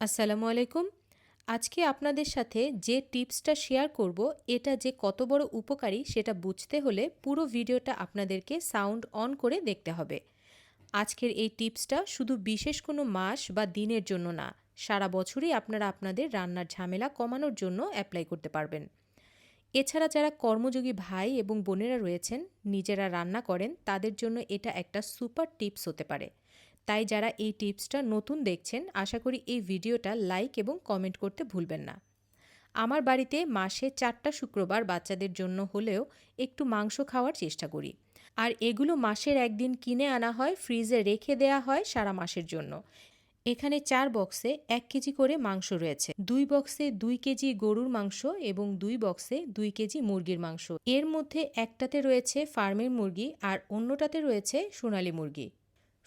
আসসালামু আলাইকুম। আজকে আপনাদের সাথে যে টিপসটা শেয়ার করব, এটা যে কত বড় উপকারী সেটা বুঝতে হলে পুরো ভিডিওটা আপনাদেরকে সাউন্ড অন করে দেখতে হবে। আজকের এই টিপসটা শুধু বিশেষ কোনো মাস বা দিনের জন্য না, সারা বছরই আপনারা আপনাদের রান্নার ঝামেলা কমানোর জন্য অ্যাপ্লাই করতে পারবেন। এছাড়া যারা কর্মযোগী ভাই এবং বোনেরা রয়েছেন, নিজেরা রান্না করেন, তাদের জন্য এটা একটা সুপার টিপস হতে পারে। তাই যারা এই টিপসটা নতুন দেখছেন, আশা করি এই ভিডিওটা লাইক এবং কমেন্ট করতে ভুলবেন না। আমার বাড়িতে মাসে চারটা শুক্রবার বাচ্চাদের জন্য হলেও একটু মাংস খাওয়ার চেষ্টা করি। আর এগুলো মাসের একদিন কিনে আনা হয়, ফ্রিজে রেখে দেয়া হয় সারা মাসের জন্য। এখানে চার বক্সে এক কেজি করে মাংস রয়েছে। দুই বক্সে দুই কেজি গরুর মাংস এবং দুই বক্সে দুই কেজি মুরগির মাংস। এর মধ্যে একটাতে রয়েছে ফার্মের মুরগি আর অন্যটাতে রয়েছে সোনালি মুরগি।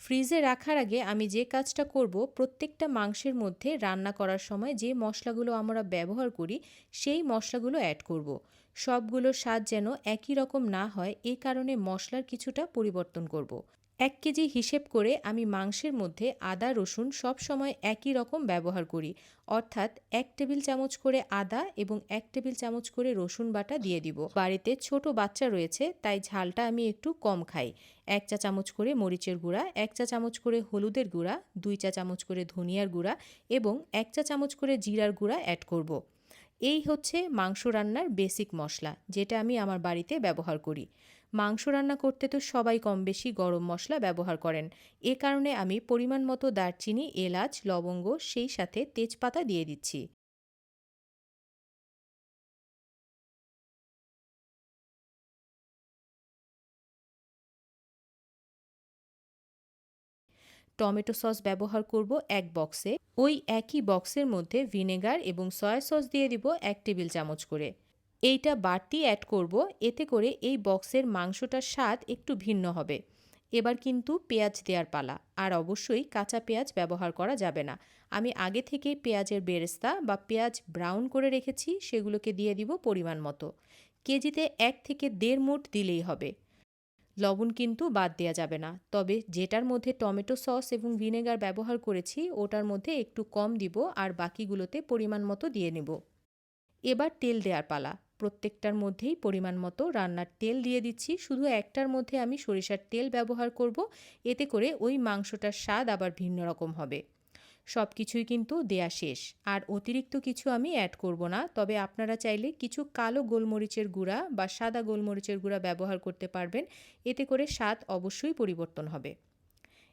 ফ্রিজে রাখার আগে আমি যে কাজটা করব, প্রত্যেকটা মাংসের মধ্যে রান্না করার সময় যে মশলাগুলো আমরা ব্যবহার করি, সেই মশলাগুলো অ্যাড করব। সবগুলো স্বাদ যেন একই রকম না হয় এই কারণে মশলার কিছুটা পরিবর্তন করব। এক কেজি হিসেব করে আমি মাংসের মধ্যে আদা, রসুন সব সময় একই রকম ব্যবহার করি অর্থাৎ এক টেবিল চামচ করে আদা এবং এক টেবিল চামচ করে রসুন বাটা দিয়ে দিব বাড়িতে ছোট বাচ্চা রয়েছে, তাই ঝালটা আমি একটু কম খাই এক চা চামচ করে মরিচের গুঁড়া, এক চা চামচ করে হলুদের গুঁড়া, দুই চা চামচ করে ধনিয়ার গুঁড়া এবং এক চা চামচ করে জিরার গুঁড়া অ্যাড করব। এই হচ্ছে মাংস রান্নার বেসিক মশলা, যেটা আমি আমার বাড়িতে ব্যবহার করি। মাংস রান্না করতে তো সবাই কম বেশি গরম মশলা ব্যবহার করেন। এ কারণে আমি পরিমাণ মতো দারচিনি, এলাচ, লবঙ্গ, সেই সাথে তেজপাতা দিয়ে দিচ্ছি। টমেটো সস ব্যবহার করব এক বক্সে। ওই একই বক্সের মধ্যে ভিনেগার এবং সয়া সস দিয়ে দিব এক টেবিল চামচ করে। এইটা বাড়তি অ্যাড করব, এতে করে এই বক্সের মাংসটার স্বাদ একটু ভিন্ন হবে। এবার কিন্তু পেঁয়াজ দেওয়ার পালা, আর অবশ্যই কাঁচা পেঁয়াজ ব্যবহার করা যাবে না। আমি আগে থেকে পেঁয়াজের বেরেস্তা বা পেঁয়াজ ব্রাউন করে রেখেছি, সেগুলোকে দিয়ে দিব পরিমাণ মতো। কেজিতে এক থেকে দেড় মুঠ দিলেই হবে। লবণ কিন্তু বাদ দেওয়া যাবে না। তবে যেটার মধ্যে টমেটো সস এবং ভিনেগার ব্যবহার করেছি, ওটার মধ্যে একটু কম দিব আর বাকিগুলোতে পরিমাণ মতো দিয়ে নেব। এবার তেল দেওয়ার পালা। প্রত্যেকটার মধ্যেই পরিমাণ মতো রান্নার তেল দিয়ে দিচ্ছি। শুধু একটার মধ্যে আমি সরিষার তেল ব্যবহার করব। এতে করে ওই মাংসটার স্বাদ আবার ভিন্ন রকম হবে। সব কিছুই কিন্তু দেয়া শেষ। আর অতিরিক্ত কিছু আমি অ্যাড করব না, তবে আপনারা চাইলে কিছু কালো গোলমরিচের গুঁড়া বা সাদা গোলমরিচের গুঁড়া ব্যবহার করতে পারবেন, এতে করে স্বাদ অবশ্যই পরিবর্তন হবে।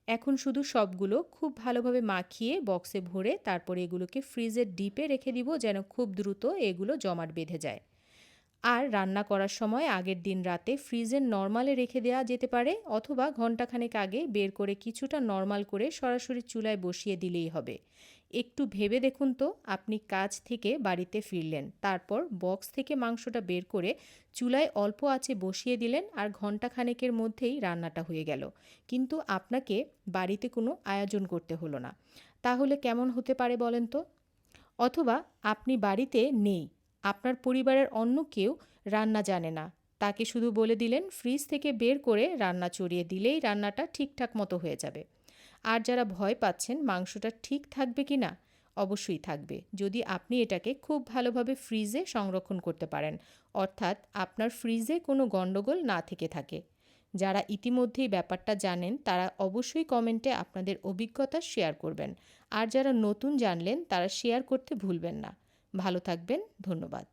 এখন শুধু সবগুলো খুব ভালোভাবে মাখিয়ে বক্সে ভরে তারপরে এগুলোকে ফ্রিজের ডিপে রেখে দিব যেন খুব দ্রুত এগুলো জমাট বেঁধে যায়। আর রান্না করার সময় আগের দিন রাতে ফ্রিজের নর্মালে রেখে দেওয়া যেতে পারে অথবা ঘন্টাখানেক আগে বের করে কিছুটা নর্মাল করে সরাসরি চুলায় বসিয়ে দিলেই হবে। একটু ভেবে দেখুন তো, আপনি কাজ থেকে বাড়িতে ফিরলেন, তারপর বক্স থেকে মাংসটা বের করে চুলায় অল্প আঁচে বসিয়ে দিলেন আর ঘন্টাখানেকের মধ্যেই রান্নাটা হয়ে গেল। কিন্তু আপনাকে বাড়িতে কোনো আয়োজন করতে হলো না। তাহলে কেমন হতে পারে বলেন তো? অথবা আপনি বাড়িতে নেই আপনার পরিবারের অন্য কেউ রান্না জানে না। তাকে শুধু বলে দিলেন, ফ্রিজ থেকে বের করে রান্না চড়িয়ে দিলেই রান্নাটা ঠিকঠাক মতো হয়ে যাবে। আর যারা ভয় পাচ্ছেন মাংসটা ঠিক থাকবে কি না, অবশ্যই থাকবে। যদি আপনি এটাকে খুব ভালোভাবে ফ্রিজে সংরক্ষণ করতে পারেন, অর্থাৎ আপনার ফ্রিজে কোনো গণ্ডগোল না থেকে থাকে। যারা ইতিমধ্যেই ব্যাপারটা জানেন, তারা অবশ্যই কমেন্টে আপনাদের অভিজ্ঞতা শেয়ার করবেন। আর যারা নতুন জানলেন, তারা শেয়ার করতে ভুলবেন না। ভালো থাকবেন ধন্যবাদ।